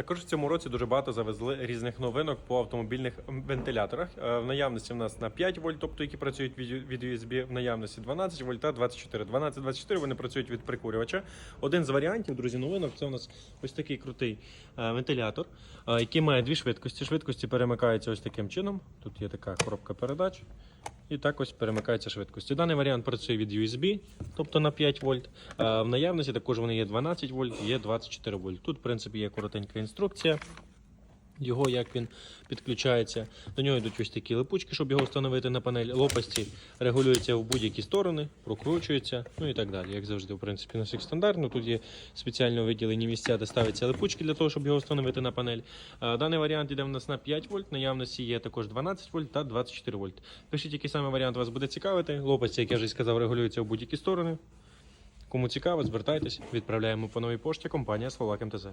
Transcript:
Також в цьому році дуже багато завезли різних новинок по автомобільних вентиляторах. Е, В наявності в нас на 5 вольт, тобто які працюють від USB, в наявності 12 вольт та 24. 12-24 вони працюють від прикурювача. Один з варіантів, друзі, новинок це у нас ось такий крутий е, вентилятор, е, який має дві швидкості. Швидкості перемикаються ось таким чином. Тут є така коробка передач. І так ось перемикається швидкості. Даний варіант працює від USB, тобто на 5 вольт. В наявності також вони є 12 вольт, є 24 вольт. Тут, в принципі, є коротенька інструкція. Його як він підключається. До нього йдуть ось такі липучки, щоб його встановити на панель. Лопасті регулюються в будь-які сторони, прокручуються, ну і так далі. Як завжди, в принципі, на всіх стандартно. Тут є спеціально виділені місця, де ставляться липучки для того, щоб його встановити на панель. Даний варіант йде в нас на 5 вольт. Наявності є також 12 вольт та 24 вольт. Пишіть, який саме варіант вас буде цікавити. Лопасті, як я вже сказав, регулюються в будь-які сторони. Кому цікаво, звертайтесь, відправляємо по новій пошті компанія Словак МТЗ.